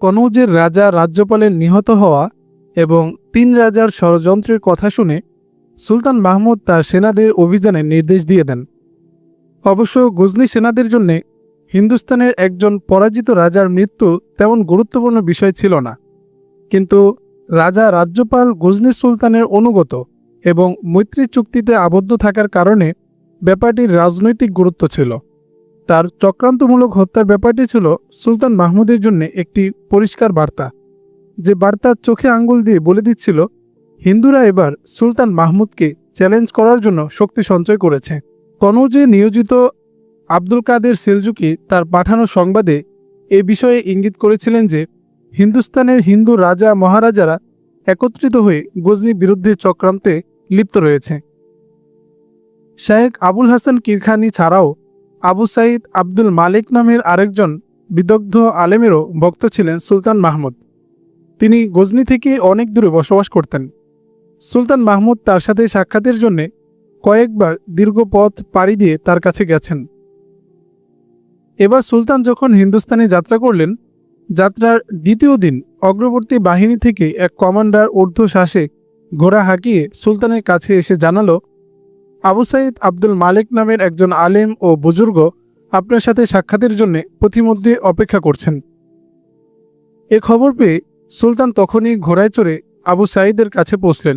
কনৌজের রাজা রাজ্যপালের নিহত হওয়া এবং তিন রাজার ষড়যন্ত্রের কথা শুনে সুলতান মাহমুদ তার সেনাদের অভিযানে নির্দেশ দিয়ে দেন। অবশ্য গজনি সেনাদের জন্যে হিন্দুস্তানের একজন পরাজিত রাজার মৃত্যু তেমন গুরুত্বপূর্ণ বিষয় ছিল না। কিন্তু রাজা রাজ্যপাল গজনি সুলতানের অনুগত এবং মৈত্রী চুক্তিতে আবদ্ধ থাকার কারণে ব্যাপারটির রাজনৈতিক গুরুত্ব ছিল। তার চক্রান্তমূলক হত্যার ব্যাপারটি ছিল সুলতান মাহমুদের জন্য একটি পরিষ্কার বার্তা। যে বার্তা চোখে আঙ্গুল দিয়ে বলে দিচ্ছিল, হিন্দুরা এবার সুলতান মাহমুদকে চ্যালেঞ্জ করার জন্য শক্তি সঞ্চয় করেছে। কনৌজে নিয়োজিত আব্দুল কাদের সেলজুকি তার পাঠানো সংবাদে এ বিষয়ে ইঙ্গিত করেছিলেন যে, হিন্দুস্তানের হিন্দু রাজা মহারাজারা একত্রিত হয়ে গজনির বিরুদ্ধে চক্রান্তে লিপ্ত রয়েছে। শায়েক আবুল হাসান কিরখানি ছাড়াও আবু সাইদ আব্দুল মালিক নামের আরেকজন বিদগ্ধ আলেমেরও ভক্ত ছিলেন সুলতান মাহমুদ। তিনি গজনি থেকে অনেক দূরে বসবাস করতেন। সুলতান মাহমুদ তার সাথে সাক্ষাতের জন্যে কয়েকবার দীর্ঘ পথ পাড়ি দিয়ে তার কাছে গেছেন। এবার সুলতান যখন হিন্দুস্তানে যাত্রা করলেন, যাত্রার দ্বিতীয় দিন অগ্রবর্তী বাহিনী থেকে এক কমান্ডার ঊর্ধ্ব ঊর্ধ্বশ্বাসে ঘোড়া হাঁকিয়ে সুলতানের কাছে এসে জানালো আবু সাইদ আব্দুল মালিক নামের একজন আলেম ও বুজুর্গ আপনার সাথে সাক্ষাতের জন্য প্রতিমধ্যে অপেক্ষা করছেন। এ খবর পেয়ে সুলতান তখনই ঘোড়ায় চড়ে আবু সাইদের কাছে পৌঁছলেন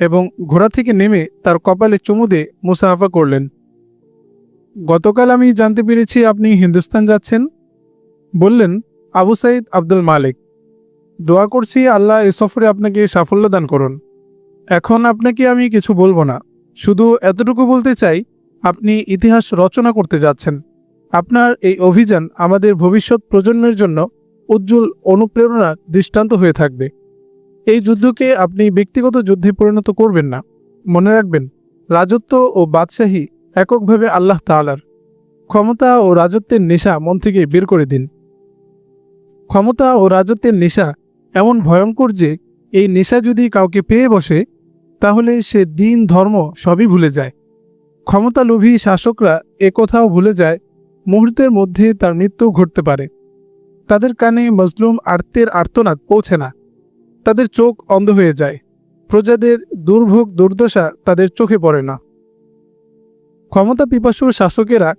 এবং ঘোড়া থেকে নেমে তার কপালে চুমু দিয়ে মুসাফা করলেন। গতকাল আমি জানতে পেরেছি আপনি হিন্দুস্তান যাচ্ছেন? বললেন আবু সাইদ আব্দুল মালিক। দোয়া করছি আল্লাহ এ সফরে আপনাকে সাফল্য দান করুন। এখন আপনাকে আমি কিছু বলব না। শুধু এতটুকু বলতে চাই, আপনি ইতিহাস রচনা করতে যাচ্ছেন। আপনার এই অভিযান আমাদের ভবিষ্যৎ প্রজন্মের জন্য উজ্জ্বল অনুপ্রেরণার দৃষ্টান্ত হয়ে থাকবে। এই যুদ্ধকে আপনি ব্যক্তিগত যুদ্ধে পরিণত করবেন না। মনে রাখবেন, রাজত্ব ও বাদশাহী এককভাবে আল্লাহ তালার ক্ষমতা ও রাজত্বের নেশা মন থেকে বের করে দিন। ক্ষমতা ও রাজত্বের নেশা এমন ভয়ঙ্কর যে, এই নেশা যদি কাউকে পেয়ে বসে তাহলে সে দিন ধর্ম সবই ভুলে যায়। ক্ষমতালোভী শাসকরা একথাও ভুলে যায়, মুহূর্তের মধ্যে তার মৃত্যু ঘটতে পারে। তাদের কানে মজলুম আর্তের আর্তনাদ পৌঁছে না। তাদের চোখ অন্ধ হয়ে যায়। প্রজাদের দুর্ভোগ দুর্দশা তাদের চোখে পড়ে না। ক্ষমতা পিপাসুর শাসকেরা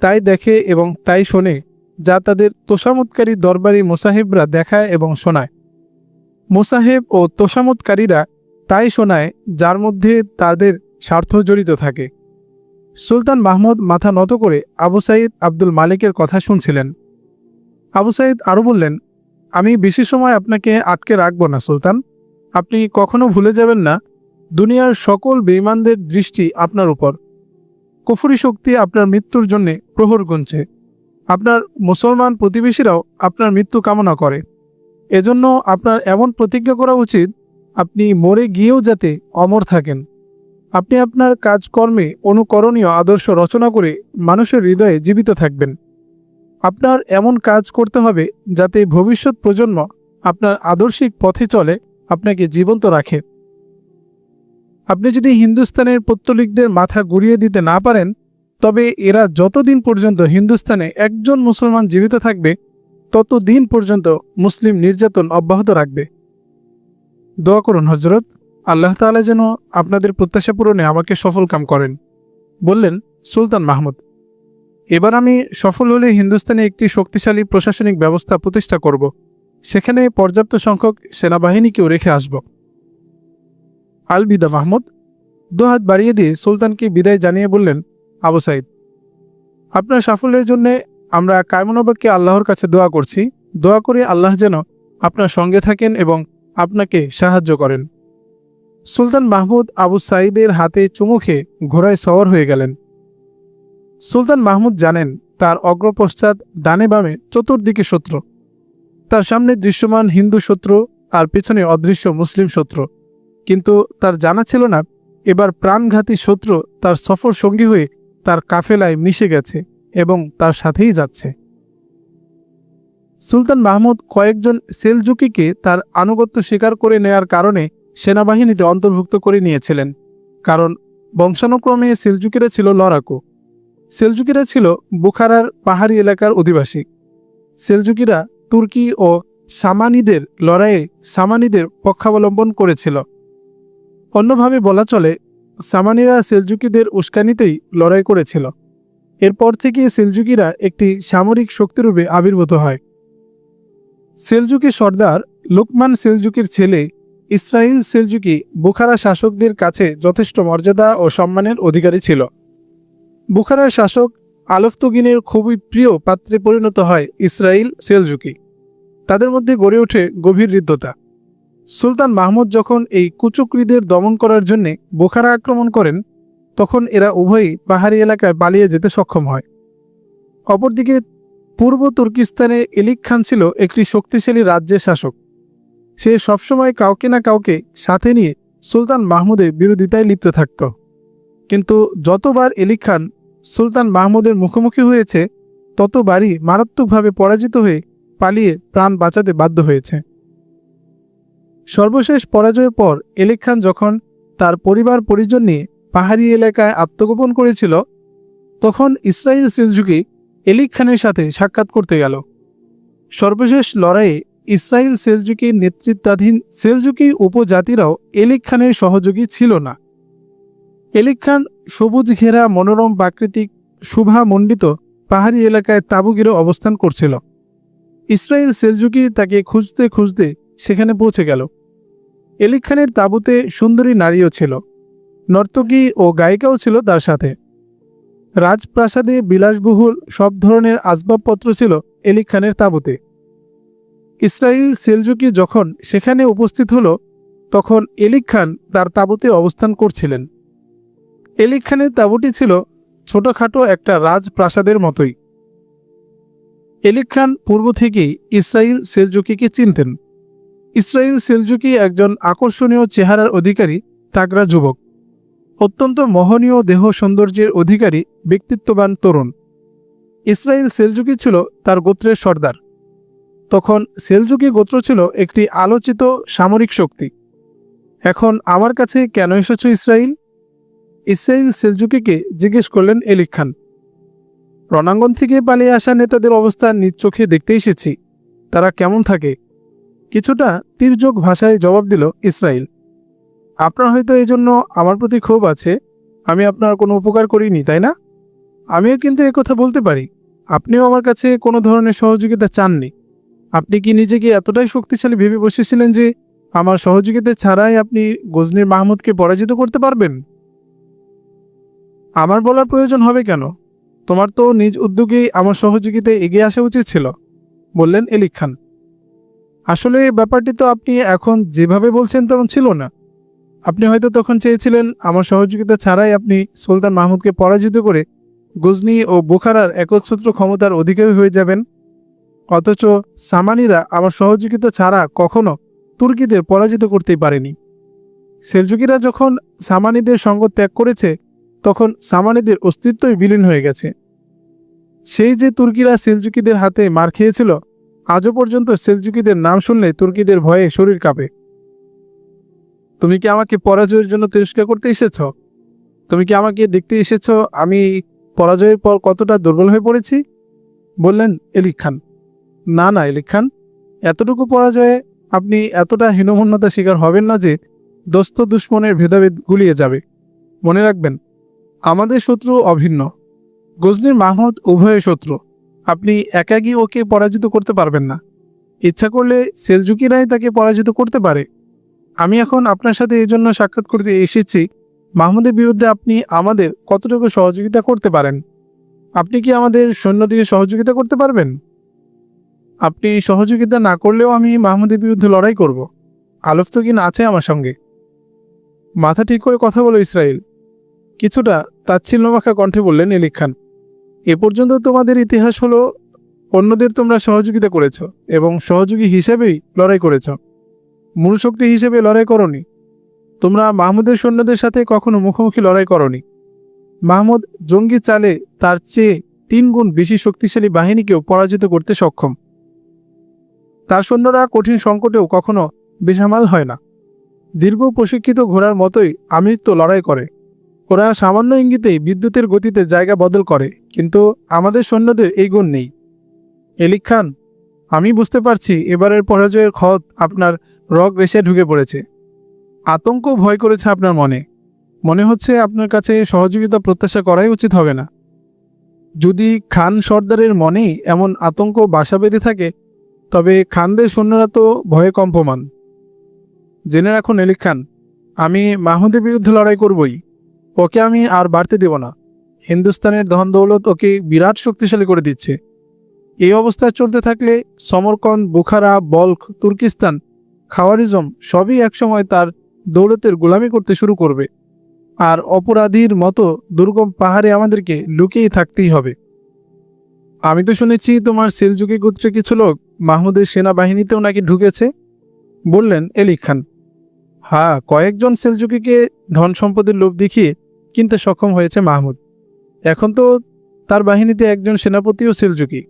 তাই দেখে এবং তাই শোনে, যা তাদের তোষামতকারী দরবারি মোসাহেবরা দেখায় এবং শোনায়। মোসাহেব ও তোষামতকারীরা তাই শোনায়, যার মধ্যে তাদের স্বার্থ জড়িত থাকে। সুলতান মাহমুদ মাথা নত করে আবু সাইদ আব্দুল মালিকের কথা শুনছিলেন। আবু সাইদ আরও বললেন, আমি বেশি সময় আপনাকে আটকে রাখব না, সুলতান। আপনি কখনো ভুলে যাবেন না, দুনিয়ার সকল বেইমানদের দৃষ্টি আপনার উপর। কুফুরি শক্তি আপনার মৃত্যুর জন্য প্রহর গুনছে। আপনার মুসলমান প্রতিবেশীরাও আপনার মৃত্যু কামনা করে। এজন্য আপনার এমন প্রতিজ্ঞা করা উচিত আপনি মরে গিয়েও যাতে অমর থাকেন। আপনি আপনার কাজকর্মে অনুকরণীয় আদর্শ রচনা করে মানুষের হৃদয়ে জীবিত থাকবেন। আপনার এমন কাজ করতে হবে যাতে ভবিষ্যৎ প্রজন্ম আপনার আদর্শিক পথে চলে, আপনাকে জীবন্ত রাখে। আপনি যদি হিন্দুস্তানের পত্তলিকদের মাথা গুড়িয়ে দিতে না পারেন, তবে এরা যতদিন পর্যন্ত হিন্দুস্তানে একজন মুসলমান জীবিত থাকবে, ততদিন পর্যন্ত মুসলিম নির্যাতন অব্যাহত রাখবে। দোয়া করুন হজরত আল্লাহ তাআলা যেন আপনাদের প্রত্যাশা পূরণে আমাকে সফল কাম করেন। বললেন, সুলতান মাহমুদ, এবার আমি সফল হলে হিন্দুস্তানে একটি শক্তিশালী প্রশাসনিক ব্যবস্থা প্রতিষ্ঠা করব। সেখানে পর্যাপ্ত সংখ্যক সেনাবাহিনীকেও রেখে আসব। আলবিদা মাহমুদ দোহাত বাড়িয়ে দিয়ে সুলতানকে বিদায় জানিয়ে বললেন, আবু সাইদ, আপনার সাফল্যের জন্য আমরা কায়মনোবাককে আল্লাহর কাছে দোয়া করছি। দোয়া করে আল্লাহ যেন আপনার সঙ্গে থাকেন এবং আপনাকে সাহায্য করেন। সুলতান মাহমুদ আবু সাইদের হাতে চুমু খেয়ে ঘোড়ায় সওয়ার হয়ে গেলেন। সুলতান মাহমুদ জানেন, তার অগ্রপশ্চাৎ ডানে বামে চতুর্দিকে শত্রু। তার সামনে দৃশ্যমান হিন্দু শত্রু আর পেছনে অদৃশ্য মুসলিম শত্রু। কিন্তু তার জানা ছিল না, এবার প্রাণঘাতী শত্রু তার সফর সঙ্গী হয়ে তার কাফেলায় মিশে গেছে এবং তার সাথেই যাচ্ছে। সুলতান মাহমুদ কয়েকজন সেলজুকিকে তার আনুগত্য স্বীকার করে নেয়ার কারণে সেনাবাহিনীতে অন্তর্ভুক্ত করে নিয়েছিলেন, কারণ বংশানুক্রমে সেলজুকিরা ছিল লড়াকু। সেলজুকিরা ছিল বুখারার পাহাড়ি এলাকার অধিবাসী। সেলজুকিরা তুর্কি ও সামানিদের লড়াইয়ে সামানিদের পক্ষাবলম্বন করেছিল। অন্যভাবে বলা চলে, সামানিরা সেলজুকিদের উস্কানিতেই লড়াই করেছিল। এরপর থেকে সেলজুকিরা একটি সামরিক শক্তিরূপে আবির্ভূত হয়। সেলজুকি সর্দার লোকমান সেলজুকির ছেলে ইসরাইল সেলজুকি বুখারা শাসকদের কাছে যথেষ্ট মর্যাদা ও সম্মানের অধিকারী ছিল। বুখারার শাসক আলফতুগিনের খুবই প্রিয় পাত্রে পরিণত হয় ইসরাইল সেলজুকি। তাদের মধ্যে গড়ে ওঠে গভীর হৃদ্যতা। সুলতান মাহমুদ যখন এই কুচুকরিদের দমন করার জন্যে বোখারা আক্রমণ করেন, তখন এরা উভয়ই পাহাড়ি এলাকায় পালিয়ে যেতে সক্ষম হয়। অপরদিকে পূর্ব তুর্কিস্তানে এলিক খান ছিল একটি শক্তিশালী রাজ্যের শাসক। সে সবসময় কাউকে না কাউকে সাথে নিয়ে সুলতান মাহমুদের বিরোধিতায় লিপ্ত থাকত। কিন্তু যতবার এলিক খান সুলতান মাহমুদের মুখোমুখি হয়েছে, ততবারই মারাত্মকভাবে পরাজিত হয়ে পালিয়ে প্রাণ বাঁচাতে বাধ্য হয়েছে। সর্বশেষ পরাজয়ের পর এলিক খান যখন তার পরিবার পরিজন নিয়ে পাহাড়ি এলাকায় আত্মগোপন করেছিল, তখন ইসরায়েল সেলজুকি এলিক খানের সাথে সাক্ষাৎ করতে গেল। সর্বশেষ লড়াইয়ে ইসরায়েল সেলজুকির নেতৃত্বাধীন সেলজুকি উপজাতিরাও এলিক খানের সহযোগী ছিল না। এলিক খান সবুজ ঘেরা, মনোরম প্রাকৃতিক, শুভামণ্ডিত পাহাড়ি এলাকায় তাঁবু ঘিরে অবস্থান করছিল। ইসরায়েল সেলজুকি তাকে খুঁজতে খুঁজতে সেখানে পৌঁছে গেল। এলিক খানের তাঁবুতে সুন্দরী নারীও ছিল। নর্তকী ও গায়িকাও ছিল তার সাথে। রাজপ্রাসাদে বিলাসবহুল সব ধরনের আসবাবপত্র ছিল এলিক খানের তাঁবুতে। ইসরায়েল সেলজুকি যখন সেখানে উপস্থিত হল, তখন এলিক খান তার তাঁবুতে অবস্থান করছিলেন। এলিক খানের তাঁবুটি ছিল ছোটখাটো একটা রাজপ্রাসাদের মতোই। এলিক খান পূর্ব থেকেই ইসরায়েল সেলজুকিকে চিনতেন। ইসরায়েল সেলজুকি একজন আকর্ষণীয় চেহারার অধিকারী তাগরা যুবক। অত্যন্ত মহনীয় দেহ সৌন্দর্যের অধিকারী, ব্যক্তিত্ববান তরুণ। ইসরায়েল সেলজুকি ছিল তার গোত্রের সর্দার। তখন সেলজুকি গোত্র ছিল একটি আলোচিত সামরিক শক্তি। এখন আমার কাছে কেন এসেছ ইসরায়েল? ইসরায়েল সেলজুকিকে জিজ্ঞেস করলেন এলিক খান। রণাঙ্গন থেকে পালিয়ে আসা নেতাদের অবস্থা নিজ চোখে দেখতে এসেছি। তারা কেমন থাকে? কিছুটা তীর্যক ভাষায় জবাব দিল ইসরায়েল। আপনার হয়তো এই জন্য আমার প্রতি ক্ষোভ আছে। আমি আপনার কোনো উপকার করিনি, তাই না? আমিও কিন্তু কথা বলতে পারি। আপনিও আমার কাছে কোনো ধরনের সহযোগিতা চাননি। আপনি কি নিজেকে এতটাই শক্তিশালী ভেবে বসেছিলেন যে আমার সহযোগিতা ছাড়াই আপনি গজনির মাহমুদকে পরাজিত করতে পারবেন? আমার বলার প্রয়োজন হবে কেন? তোমার তো নিজ উদ্যোগেই আমার সহযোগিতায় এগিয়ে আসা উচিত ছিল, বললেন এলিক খান। আসলে ব্যাপারটি তো আপনি এখন যেভাবে বলছেন তেমন ছিল না। আপনি হয়তো তখন চেয়েছিলেন আমার সহযোগিতা ছাড়াই আপনি সুলতান মাহমুদকে পরাজিত করে গজনি ও বোখারার একচ্ছত্র ক্ষমতার অধিকারী হয়ে যাবেন। অথচ সামানিরা আমার সহযোগিতা ছাড়া কখনো তুর্কিদের পরাজিত করতেই পারেনি। সেলজুকিরা যখন সামানিদের সঙ্গ ত্যাগ করেছে, তখন সামানিদের অস্তিত্বই বিলীন হয়ে গেছে। সেই যে তুর্কিরা সেলজুকিদের হাতে মার খেয়েছিল, আজও পর্যন্ত সেলজুকিদের নাম শুনলে তুর্কিদের ভয়ে শরীর কাঁপে। তুমি কি আমাকে পরাজয়ের জন্য তিরস্কার করতে এসেছ? তুমি কি আমাকে দেখতে এসেছ আমি পরাজয়ের পর কতটা দুর্বল হয়ে পড়েছি? বললেন এলিক খান। না না, এলিক খান, এতটুকু পরাজয়ে আপনি এতটা হীনমন্যতা শিকার হবেন না যে দোস্ত দুশ্মনের ভেদাভেদ গুলিয়ে যাবে। মনে রাখবেন, আমাদের শত্রু অভিন্ন। গজনির মাহমুদ উভয় শত্রু। আপনি একাগী ওকে পরাজিত করতে পারবেন না। ইচ্ছা করলে সেলজুকিরাই তাকে পরাজিত করতে পারে। আমি এখন আপনার সাথে এই জন্য সাক্ষাৎ করতে এসেছি। মাহমুদের বিরুদ্ধে আপনি আমাদের কতটুকু সহযোগিতা করতে পারেন? আপনি কি আমাদের সৈন্য দিয়ে সহযোগিতা করতে পারবেন? আপনি সহযোগিতা না করলেও আমি মাহমুদের বিরুদ্ধে লড়াই করব। আলফতকিন আছে আমার সঙ্গে। মাথা ঠিক করে কথা বলো ইসরায়েল কিছুটা তাচ্ছিল্যমাখা কণ্ঠে বললেন এলিক খান। এ পর্যন্ত তোমাদের ইতিহাস হলো অন্যদের তোমরা সহযোগিতা করেছ এবং সহযোগী হিসেবেই লড়াই করেছ। মূল শক্তি হিসেবে লড়াই করনি। তোমরা মাহমুদের সৈন্যদের সাথে কখনো মুখোমুখি লড়াই করনি। মাহমুদ জঙ্গি চালে তার চেয়ে তিন গুণ বেশি শক্তিশালী বাহিনীকেও পরাজিত করতে সক্ষম। তার সৈন্যরা কঠিন সংকটেও কখনো বেসামাল হয় না। দীর্ঘ প্রশিক্ষিত ঘোড়ার মতোই আমৃত্য লড়াই করে। ওরা সামান্য ইঙ্গিতেই বিদ্যুতের গতিতে জায়গা বদল করে, কিন্তু আমাদের সৈন্যদের এই গুণ নেই। এলিক খান, আমি বুঝতে পারছি এবারের পরাজয়ের ক্ষত আপনার রগ রেশে ঢুকে পড়েছে। আতঙ্ক ভয় করেছে আপনার মনে। মনে হচ্ছে আপনার কাছে সহযোগিতা প্রত্যাশা করাই উচিত হবে না। যদি খান সর্দারের মনেই এমন আতঙ্ক বাসা বেঁধে থাকে, তবে খানদের সৈন্যরা তো ভয়ে কম্পমান। জেনে রাখুন, এলিক খান, আমি মাহমুদের বিরুদ্ধে লড়াই করবই। ওকে আমি আর বাড়তে দেব না। হিন্দুস্তানের ধন দৌলত ওকে বিরাট শক্তিশালী করে দিচ্ছে। এই অবস্থায় চলতে থাকলে Samarkand, Bukhara Balkh Turkestan Khwarezm সবই একসময় তার দৌলতের গোলামি করতে শুরু করবে। আর অপরাধীর মতো দুর্গম পাহাড়ে আমাদেরকে লুকিয়েই থাকতেই হবে। আমি তো শুনেছি তোমার সেলযুগী গোত্রে কিছু লোক মাহমুদের সেনাবাহিনীতেও নাকি ঢুকেছে? বললেন এলিক খান। হ্যাঁ কয়েকজন সেলযুগীকে ধন সম্পদের লোভ দেখিয়ে কিনতে সক্ষম হয়েছে মাহমুদ। এখন তো তার বাহিনীতে একজন সেনাপতিও সেলযুগী।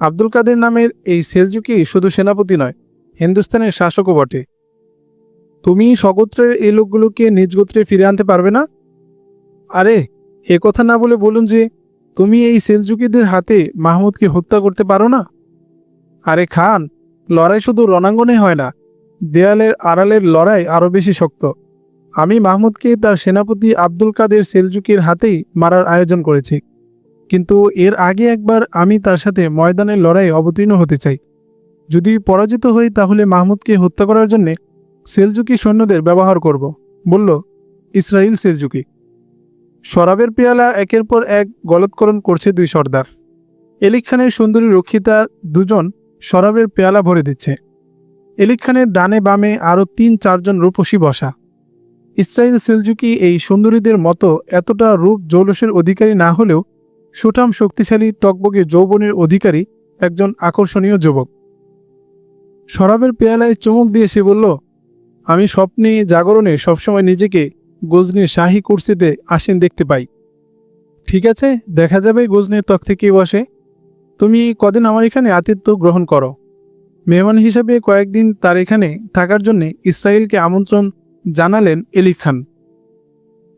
আব্দুল কাদের নামের এই সেলযুকি শুধু সেনাপতি নয় হিন্দুস্তানের শাসকও বটে। তুমি স্বগোত্রের এই লোকগুলোকে নিজ গোত্রে ফিরে আনতে পারবে না? আরে, এ কথা না বলে বলুন যে, তুমি এই সেলজুকিদের হাতে মাহমুদকে হত্যা করতে পারো না? আরে খান, লড়াই শুধু রণাঙ্গনে হয় না, দেয়ালের আড়ালের লড়াই আরও বেশি শক্ত। আমি মাহমুদকে তার সেনাপতি আব্দুল কাদের সেলজুকির হাতেই মারার আয়োজন করেছি। কিন্তু এর আগে একবার আমি তার সাথে ময়দানের লড়াই অবতীর্ণ হতে চাই। যদি পরাজিত হই তাহলে মাহমুদকে হত্যা করার জন্য সেলজুকি সৈন্যদের ব্যবহার করব, বলল ইসরায়েল সেলজুকি। শরাবের পেয়ালা একের পর এক গলৎকরণ করছে দুই সর্দার। এলিক খানের সুন্দরী রক্ষিতা দুজন শরাবের পেয়ালা ভরে দিচ্ছে। এলিক খানের ডানে বামে আরও তিন চারজন রূপসী বসা। ইসরায়েল সেলজুকি এই সুন্দরীদের মতো এতটা রূপ জৌলসের অধিকারী না হলেও সুঠাম শক্তিশালী টকবগে যৌবনের অধিকারী একজন আকর্ষণীয় যুবক। শরাবের পেয়ালায় চমক দিয়ে সে বলল, আমি স্বপ্নে জাগরণে সবসময় নিজেকে গজনির শাহী কুর্সিতে আসেন দেখতে পাই। ঠিক আছে, দেখা যাবে গজনির তক থেকে বসে। তুমি কদিন আমার এখানে আতিথ্য গ্রহণ করো। মেহমান হিসাবে কয়েকদিন তার এখানে থাকার জন্যে ইসরায়েলকে আমন্ত্রণ জানালেন এলি খান।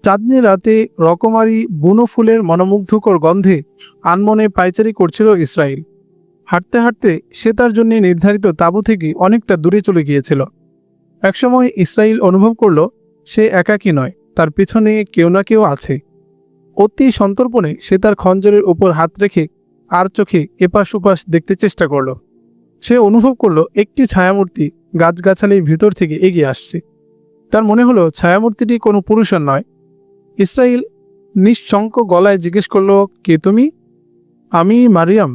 চাঁদনি রাতে রকমারি বুনো ফুলের মনোমুগ্ধকর গন্ধে আনমনে পাইচারি করছিল ইসরায়েল। হাঁটতে হাঁটতে সে তার জন্য নির্ধারিত তাঁবু থেকে অনেকটা দূরে চলে গিয়েছিল। একসময় ইসরায়েল অনুভব করল, সে একাকী নয়, তার পিছনে কেউ না কেউ আছে। অতি সন্তর্পণে সে তার খঞ্জরের উপর হাত রেখে আর চোখে এপাশ ওপাশ দেখতে চেষ্টা করল। সে অনুভব করল, একটি ছায়ামূর্তি গাছগাছালির ভিতর থেকে এগিয়ে আসছে। তার মনে হলো, ছায়ামূর্তিটি কোনো পুরুষের নয়। ইসরায়েল নিঃশঙ্ক গলায় জিজ্ঞেস করল, কে তুমি? আমি মারিয়াম।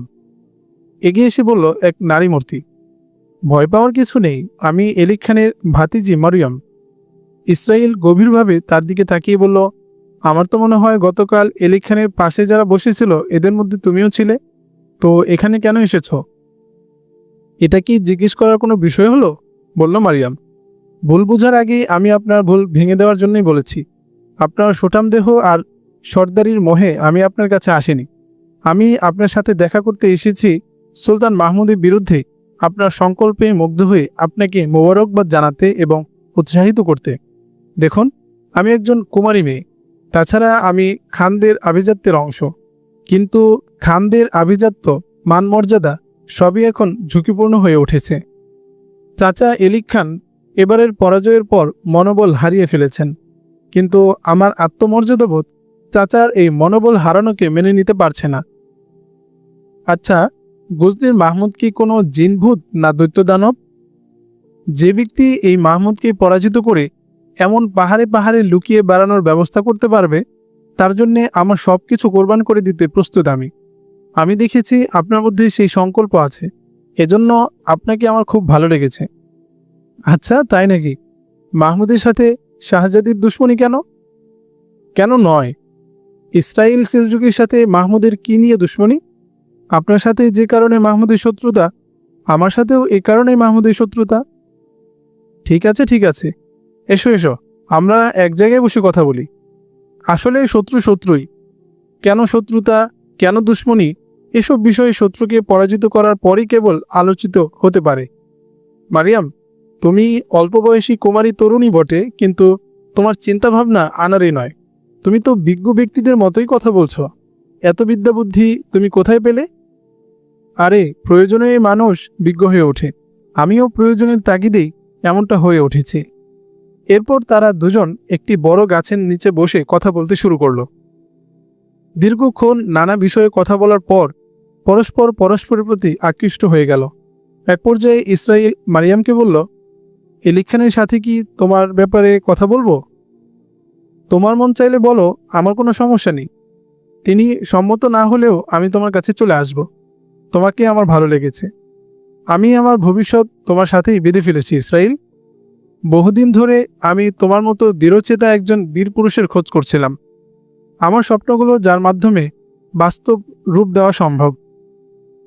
এগিয়ে এসে বলল, এক নারী মূর্তি। ভয় পাওয়ার কিছু নেই। আমি এলিক খানের ভাতিজি মারিয়াম। ইসরায়েল গভীরভাবে তার দিকে তাকিয়ে বলল, আমার তো মনে হয় গতকাল এলিক খানের পাশে যারা বসেছিল, এদের মধ্যে তুমিও ছিলে। তো এখানে কেন এসেছ? এটা কি জিজ্ঞেস করার কোনো বিষয় হলো? বলল মারিয়াম। ভুল বুঝার আগেই আমি আপনার ভুল ভেঙে দেওয়ার জন্যই বলেছি। আপনার সোটাম দেহ আর সর্দারির মোহে আমি আপনার কাছে আসিনি। আমি আপনার সাথে দেখা করতে এসেছি সুলতান মাহমুদের বিরুদ্ধে আপনার সংকল্পে মুগ্ধ হয়ে আপনাকে মোবারকবাদ জানাতে এবং উৎসাহিত করতে। দেখুন, আমি একজন কুমারী মেয়ে। তাছাড়া আমি খানদের আভিজাত্যের অংশ। কিন্তু খানদের আভিজাত্য, মানমর্যাদা সবই এখন ঝুঁকিপূর্ণ হয়ে উঠেছে। চাচা এলিক খান এবারের পরাজয়ের পর মনোবল হারিয়ে ফেলেছেন। কিন্তু আমার আত্মমর্যাদাবোধ চাচার এই মনোবল হারানোকে মেনে নিতে পারছে না। আচ্ছা গজনির মাহমুদ কি কোনো জিনভূত না দৈত্য দানব যে ব্যক্তি এই মাহমুদকে পরাজিত করে এমন পাহাড়ে পাহাড়ে লুকিয়ে বেড়ানোর ব্যবস্থা করতে পারবে, তার জন্যে আমার সব কিছু কোরবান করে দিতে প্রস্তুত আমি। আমি দেখেছি আপনার মধ্যে সেই সংকল্প আছে, এজন্য আপনাকে আমার খুব ভালো লেগেছে। আচ্ছা তাই নাকি? মাহমুদের সাথে শাহজাদির দুশ্মনী কেন? কেন নয়? ইসরায়েল সেলযুগের সাথে মাহমুদের কি নিয়ে দুশ্মনী? আপনার সাথে যে কারণে মাহমুদের শত্রুতা, আমার সাথেও এ কারণেই মাহমুদের শত্রুতা? ঠিক আছে ঠিক আছে। এসো এসো, আমরা এক জায়গায় বসে কথা বলি। আসলে শত্রু শত্রুই। কেন শত্রুতা, কেন দুশ্মনী? এসব বিষয়ে শত্রুকে পরাজিত করার পরই কেবল আলোচিত হতে পারে। মারিয়াম, তুমি অল্প বয়সী কুমারী তরুণী বটে, কিন্তু তোমার চিন্তাভাবনা আনারই নয়। তুমি তো বিজ্ঞ ব্যক্তিদের মতোই কথা বলছো। এত বিদ্যা বুদ্ধি তুমি কোথায় পেলে? আরে প্রয়োজনে মানুষ বিজ্ঞ হয়ে ওঠে। আমিও প্রয়োজনের তাগিদেই এমনটা হয়ে উঠেছি। এরপর তারা দুজন একটি বড় গাছের নিচে বসে কথা বলতে শুরু করল। দীর্ঘক্ষণ নানা বিষয়ে কথা বলার পর পরস্পর পরস্পরের প্রতি আকৃষ্ট হয়ে গেল। এক পর্যায়ে ইসরায়েল মারিয়ামকে বলল, এলিখানের সাথে কি তোমার ব্যাপারে কথা বলব? তোমার মন চাইলে বলো, আমার কোনো সমস্যা নেই। তিনি সম্মত না হলেও আমি তোমার কাছে চলে আসব। তোমাকে আমার ভালো লেগেছে। আমি আমার ভবিষ্যৎ তোমার সাথেই বেঁধে ফেলেছি ইসরায়েল বহুদিন ধরে আমি তোমার মতো দৃঢ়চেতা একজন বীর পুরুষের খোঁজ করছিলাম। আমার স্বপ্নগুলো যার মাধ্যমে বাস্তব রূপ দেওয়া সম্ভব।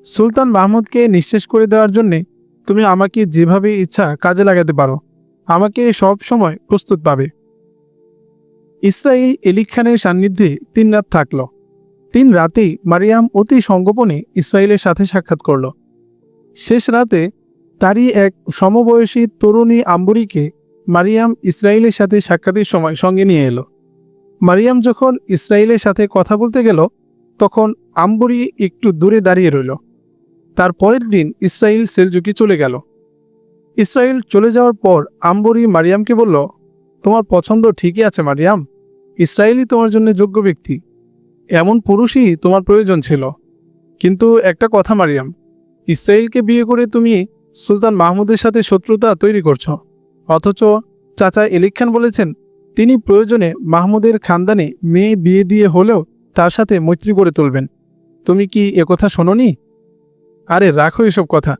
সুলতান মাহমুদকে নিঃশেষ করে দেওয়ার জন্যে তুমি আমাকে যেভাবে ইচ্ছা কাজে লাগাতে পারো, আমাকে সব সময় প্রস্তুত পাবে। ইসরায়েল এলিক খানের সান্নিধ্যে তিন রাত থাকল। তিন রাতেই মারিয়াম অতি সংগোপনে ইসরায়েলের সাথে সাক্ষাৎ করল। শেষ রাতে তারই এক সমবয়সী তরুণী আম্বুরিকে মারিয়াম ইসরায়েলের সাথে সাক্ষাতের সময় সঙ্গে নিয়ে এলো। মারিয়াম যখন ইসরায়েলের সাথে কথা বলতে গেল, তখন আম্বুরি একটু দূরে দাঁড়িয়ে রইল। তার পরের দিন ইসরায়েল সেলজুকি চলে গেল। ইসরায়েল চলে যাওয়ার পর আম্বরী মারিয়ামকে বলল, তোমার পছন্দ ঠিকই আছে মারিয়াম। ইসরায়েলই তোমার জন্য যোগ্য ব্যক্তি। এমন পুরুষই তোমার প্রয়োজন ছিল। কিন্তু একটা কথা, মারিয়াম, ইসরায়েলকে বিয়ে করে তুমি সুলতান মাহমুদের সাথে শত্রুতা তৈরি করছ। অথচ চাচা এলিক খান বলেছেন, তিনি প্রয়োজনে মাহমুদের খানদানে মেয়ে বিয়ে দিয়ে হলেও তার সাথে মৈত্রী করে তুলবেন। তুমি কি একথা শোনোনি? আরে রাখো এসব কথা।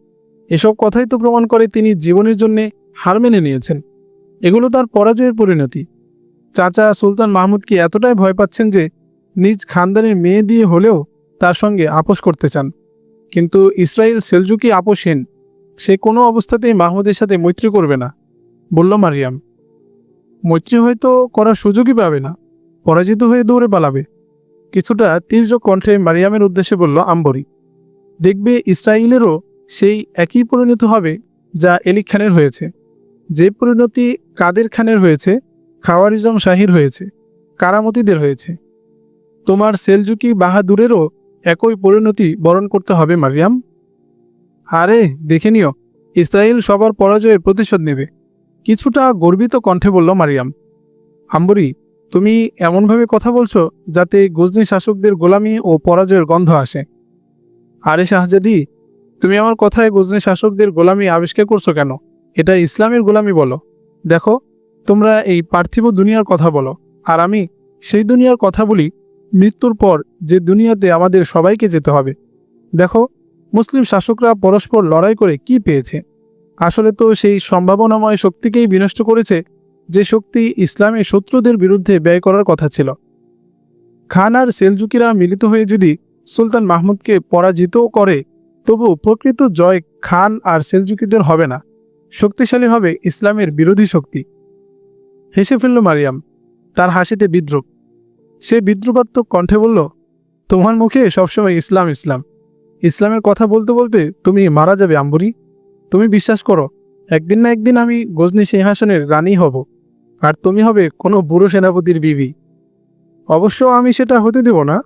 এসব কথাই তো প্রমাণ করে তিনি জীবনের জন্য হার মেনে নিয়েছেন। এগুলো তার পরাজয়ের পরিণতি। চাচা সুলতান মাহমুদকে এতটাই ভয় পাচ্ছেন যে নিজ খানদানের মেয়ে দিয়ে হলেও তার সঙ্গে আপোষ করতে চান। কিন্তু ইসরায়েল সেলজুকি আপোষহীন? সে কোনো অবস্থাতেই মাহমুদের সাথে মৈত্রী করবে না, বলল মারিয়াম। মৈত্রী হয়তো করার সুযোগই পাবে না, পরাজিত হয়ে দৌড়ে পালাবে। কিছুটা তীর্য কণ্ঠে মারিয়ামের উদ্দেশ্যে বলল আম্বরী, দেখবে ইসরায়েলেরও সেই একই পরিণত হবে যা এলিক খানের হয়েছে। যে পরিণতি কাদের খানের হয়েছে, খাওয়ারিজম শাহির হয়েছে, কারামতিদের হয়েছে। তোমার সেলজুকি বাহাদুরেরও একই পরিণতি বরণ করতে হবে, মারিয়াম। আরে, দেখে নিও, ইসরায়েল সবার পরাজয়ের প্রতিশোধ নেবে। কিছুটা গর্বিত কণ্ঠে বলল মারিয়াম, আম্বরি, তুমি এমনভাবে কথা বলছো যাতে গজনি শাসকদের গোলামি ও পরাজয়ের গন্ধ আসে। আরে শাহজাদি, তুমি আমার কথায় গজনি শাসকদের গোলামি আবিষ্কার করছ কেন? এটা ইসলামের গোলামি বলো। দেখো, তোমরা এই পার্থিব দুনিয়ার কথা বলো, আর আমি সেই দুনিয়ার কথা বলি মৃত্যুর পর যে দুনিয়াতে আমাদের সবাইকে যেতে হবে। দেখো, মুসলিম শাসকরা পরস্পর লড়াই করে কি পেয়েছে? আসলে তো সেই সম্ভাবনাময় শক্তিকেই বিনষ্ট করেছে যে শক্তি ইসলামের শত্রুদের বিরুদ্ধে ব্যয় করার কথা ছিল। খান আর সেলজুকিরা মিলিত হয়ে যদি সুলতান মাহমুদকে পরাজিতও করে তবু প্রকৃত জয় খান আর সেলজুকিদের হবে না। শক্তিশালী হবে ইসলামের বিরোধী শক্তি। হেসে ফেলল মারিয়াম। তার হাসিতে বিদ্রুপ। সে বিদ্রুপাত্মক কণ্ঠে বলল, তোমার মুখে সবসময় ইসলাম ইসলাম। ইসলামের কথা বলতে বলতে তুমি মারা যাবে, আম্বরী। তুমি বিশ্বাস করো, একদিন না একদিন আমি গজনী সিংহাসনের রানী হব, আর তুমি হবে কোনো বুড়ো সেনাপতির বিবি। অবশ্য আমি সেটা হতে দেব না।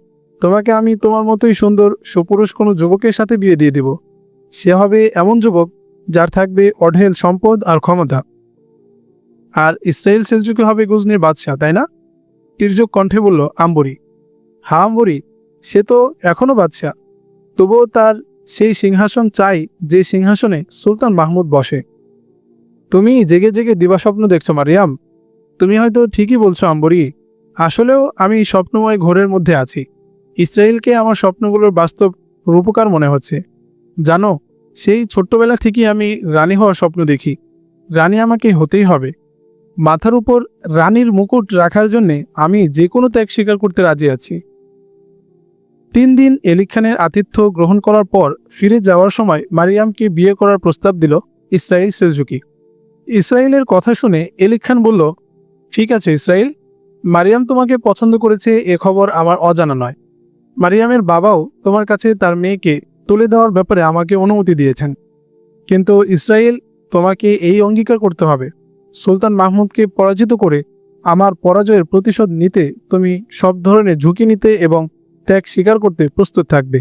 তোমাকে আমি তোমার মতোই সুন্দর সুপুরুষ কোনো যুবকের সাথে বিয়ে দিয়ে দেব। সে হবে এমন যুবক যার থাকবে অঢেল সম্পদ আর ক্ষমতা। আর ইসরায়েল সেলজুকে হবে গজনির বাদশাহ, তাই না? তির্যক কণ্ঠে বলল, আম্বরী হা আম্বরী, সে তো এখনও বাদশাহ। তবুও তার সেই সিংহাসন চাই যে সিংহাসনে সুলতান মাহমুদ বসে। তুমি জেগে জেগে দিবাস্বপ্ন দেখছ, মারিয়াম। তুমি হয়তো ঠিকই বলছো, আম্বরী, আসলেও আমি স্বপ্নময় ঘোরের মধ্যে আছি। ইসরায়েলকে আমার স্বপ্নগুলোর বাস্তব রূপকার মনে হচ্ছে। জানো, সেই ছোট্টবেলা থেকেই আমি রানী হওয়ার স্বপ্ন দেখি। রানী আমাকে হতেই হবে। মাথার উপর রানীর মুকুট রাখার জন্যে আমি যে কোনো ত্যাগ স্বীকার করতে রাজি আছি। তিন দিন এলিক খানের আতিথ্য গ্রহণ করার পর ফিরে যাওয়ার সময় মারিয়ামকে বিয়ে করার প্রস্তাব দিল ইসরায়েল সেলজুকি। ইসরায়েলের কথা শুনে এলিক খান বলল, ঠিক আছে ইসরায়েল মারিয়াম তোমাকে পছন্দ করেছে এ খবর আমার অজানা নয়। মারিয়ামের বাবাও তোমার কাছে তার মেয়েকে তুলে দেওয়ার ব্যাপারে আমাকে অনুমতি দিয়েছেন। কিন্তু ইসরায়েল তোমাকে এই অঙ্গীকার করতে হবে। সুলতান মাহমুদকে পরাজিত করে আমার পরাজয়ের প্রতিশোধ নিতে তুমি সব ধরনের ঝুঁকি নিতে এবং ত্যাগ স্বীকার করতে প্রস্তুত থাকবে।